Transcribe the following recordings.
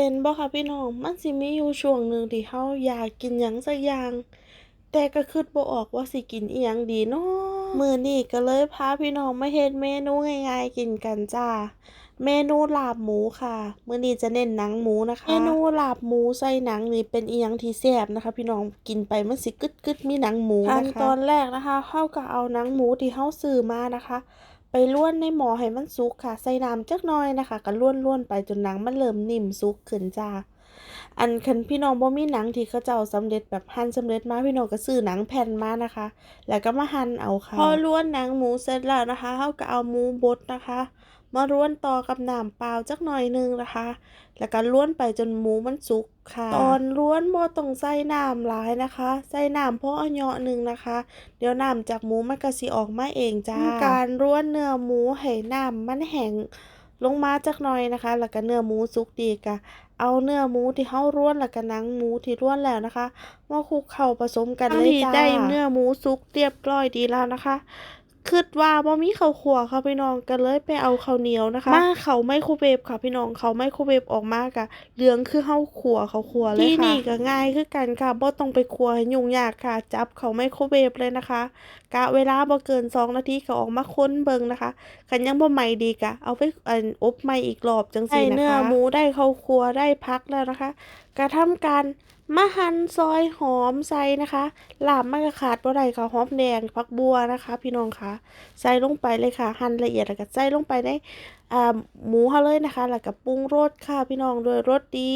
เป็นบ่ค่ะพี่น้อง มันสิมีอยู่ช่วงหนึ่งที่เราอยากกินหยังสักอย่าง แต่ก็คิดบ่ออกว่าสิกินอิหยังดีเน้อมื้อนี้ก็เลยพาพี่น้องมาเฮ็ดเมนูง่ายๆกินกันจ้า เมนูลาบหมูค่ะ มื้อนี้จะเน้นหนังหมูนะคะ เมนูลาบหมูใส่หนังนี่เป็นอิหยังที่แซ่บนะคะ พี่น้องกินไปมันสิกึดๆมีหนังหมูนะคะขั้นตอนแรกนะคะเราก็เอาหนังหมูที่เราซื้อมานะคะ ไปล้วนในหม้อให้มันสุกค่ะ ใส่น้ำจักน้อยนะคะ ก็ล้วนๆไปจนหนังมันเริ่มนิ่มสุกขึ้นจ้า อันคันพี่น้องบ่มีหนังที่เขาเจ้าสำเร็จแบบหั่นสำเร็จมาพี่น้องก็ซื้อหนังแผ่นมานะคะ แล้วก็มาหั่นเอาค่ะ พอล้วนหนังหมูเสร็จแล้วนะคะเราก็เอาหมูบดนะคะ มาล้วนต่อกับน้ำเปล่าจักหน่อยหนึงนะคะ แล้วก็ล้วนไปจนหมูมันสุกค่ะ ตอนล้วนบ่ต้องใส่น้ำหลายนะคะ ใส่น้ำพอเอาเหยาะหนึงนะคะ เดี๋ยวน้ำจากหมูมันก็สิออกมาเองจ้า การล้วนเนื้อหมูให้น้ำมันแห้งลงมาจักหน่อยนะคะ แล้วก็เนื้อหมูสุกดีก็เอาเนื้อหมูที่เฮาล้วนแล้วก็หนังหมูที่ล้วนแล้วนะคะมาคลุกเข้าผสมกันเลยจ้าได้เนื้อหมูสุกเรียบร้อยดีแล้วนะคะ คิดว่าบ่มีข้าวคั่วค่ะพี่น้องก็เลยไปเอาข้าวเหนียวนะคะมาเข้าไมโครเวฟค่ะพี่น้องเข้าไมโครเวฟออกมาก็เหลืองคือเฮาคั่วข้าวคั่วเลยค่ะที่นี่ก็ง่ายคือกันค่ะบ่ต้องไปคั่วให้ยุ่งยากค่ะ จับเข้าไมโครเวฟเลยนะคะกะเวลาบ่เกิน2นาทีก็ออกมาคนเบิ่งนะคะคันยังบ่ใหม่ดีก็เอาไปอันอบใหม่อีกรอบจังซี่นะคะได้เนื้อหมูได้ข้าวคั่วได้ผักแล้วนะคะ กระทำการมะหันซอยหอมใส่นะคะลาบมันก็ขาดบ่ได้ค่ะหอมแดงผักบัวนะคะ พี่น้องค่ะใส่ลงไปเลยค่ะ หั่นละเอียดแล้วก็ใส่ลงไปในหมูเขาเลยนะคะ แล้วก็ปรุงรสค่ะพี่น้องโดยรสดี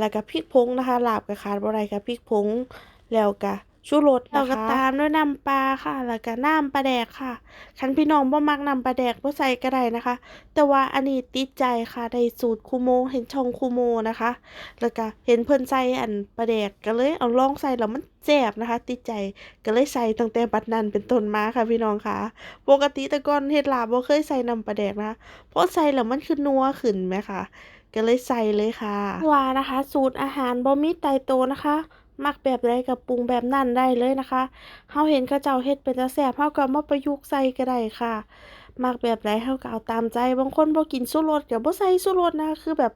แล้วก็พริกผงนะคะลาบก็ขาดบ่ได้ค่ะพริกผงแล้วก็ ชูรสนะคะแล้วก็ตามด้วยน้ำปลาค่ะ แล้วก็น้ำปลาแดกค่ะ คันพี่น้องบ่มักน้ำปลาแดกบ่ใส่ก็ได้นะคะ แต่ว่าอันนี้ติดใจค่ะได้สูตรครูโมเห็นช่องครูโมนะคะ แล้วก็เห็นเพิ่นใส่อันปลาแดกก็เลยเอาลองใส่แล้วมันแซ่บนะคะ ติดใจก็เลยใส่ตั้งแต่บัดนั้นเป็นต้นมาค่ะพี่น้องค่ะปกติแต่ก่อนเฮ็ดลาบบ่เคยใส่น้ำปลาแดกนะคะเพราะใส่แล้วมันคือนัวขึ้นแหมค่ะก็เลยใส่เลยค่ะว่านะคะ สูตรอาหารบ่มีตายตัวนะคะ มักแบบใดก็ปรุงแบบนั้นได้เลยนะคะเฮาเห็นเขาเจ้าเฮ็ดเป็นตาแซบเฮาก็มาประยุกต์ใส่ก็ได้ค่ะ มักแบบใดเฮาก็เอาตามใจ บางคนบ่กินชูรสก็บ่ใส่ชูรสนะคะคือแบบ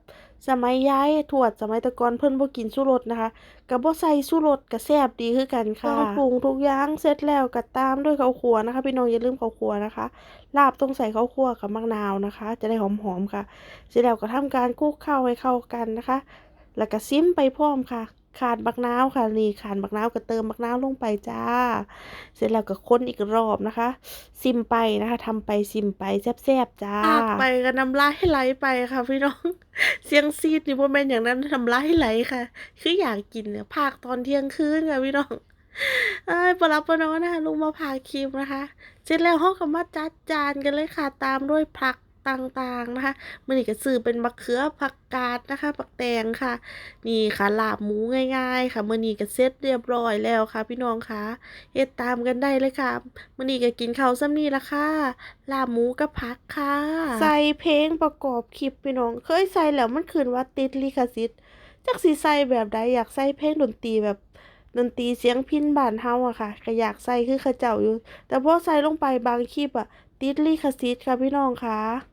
สมัยย้ายทวดสมัยต่ก่อนเพิ่นบ่กินชูรสนะคะก็บ่ใส่ชูรสก็แซ่บดีคือกันค่ะปรุงทุกอย่างเสร็จแล้วก็ตามด้วยข้าวคั่วนะคะ พี่น้องอย่าลืมข้าวคั่วนะคะ ลาบต้องใส่ข้าวคั่วกับมะนาวนะคะ จะได้หอมๆค่ะ เสร็จแล้วก็ทำการคลุกเคล้าให้เข้ากันนะคะ แล้วก็ซิมไปพร้อมค่ะ ขาดบักนาวค่ะนี่ขาดบักนาวก็เติมบักนาวลงไปจ้า เสร็จแล้วก็ค้นอีกรอบนะคะ ซิมไปนะคะทำไปซิมไปแซ่บๆจ้าไปก็น้ำลายไหลไปค่ะพี่น้อง เสียงซีดนี่บ่แม่อย่างนั้นน้ำลายไหลค่ะ คืออยากกินเนี่ยภาคตอนเที่ยงคืนค่ะพี่น้องเอ้ยบ่หลับบ่นอนะคะลุงมาพาคลิปนะคะ เสร็จแล้วเราก็มาจัดจานกันเลยค่ะตามด้วยผัก ต่างๆนะคะมื้อนี้ก็ซื้อเป็นมะเขือผักกาดนะคะผักแตงค่ะ นี่ค่ะลาบหมูง่าย ๆ ค่ะมื้อนี้ก็เสร็จเรียบร้อยแล้วค่ะ พี่น้องค่ะเฮ็ดตามกันได้เลยค่ะมื้อนี้ก็กินข้าวส่ำนี้ล่ะค่ะลาบหมูกับผักค่ะ ใส่เพลงประกอบคลิปพี่น้อง เคยใส่แล้วมันขึ้นว่าติดลิขสิทธิ์จักสิใส่แบบใดอยากใส่เพลงดนตรีแบบดนตรีเสียงพิณบ้านเฮาอะค่ะก็อยากใส่คือเขาเจ้าอยู่ แต่พอใส่ลงไปบางคลิปอะติดลิขสิทธิ์ค่ะพี่น้องค่ะ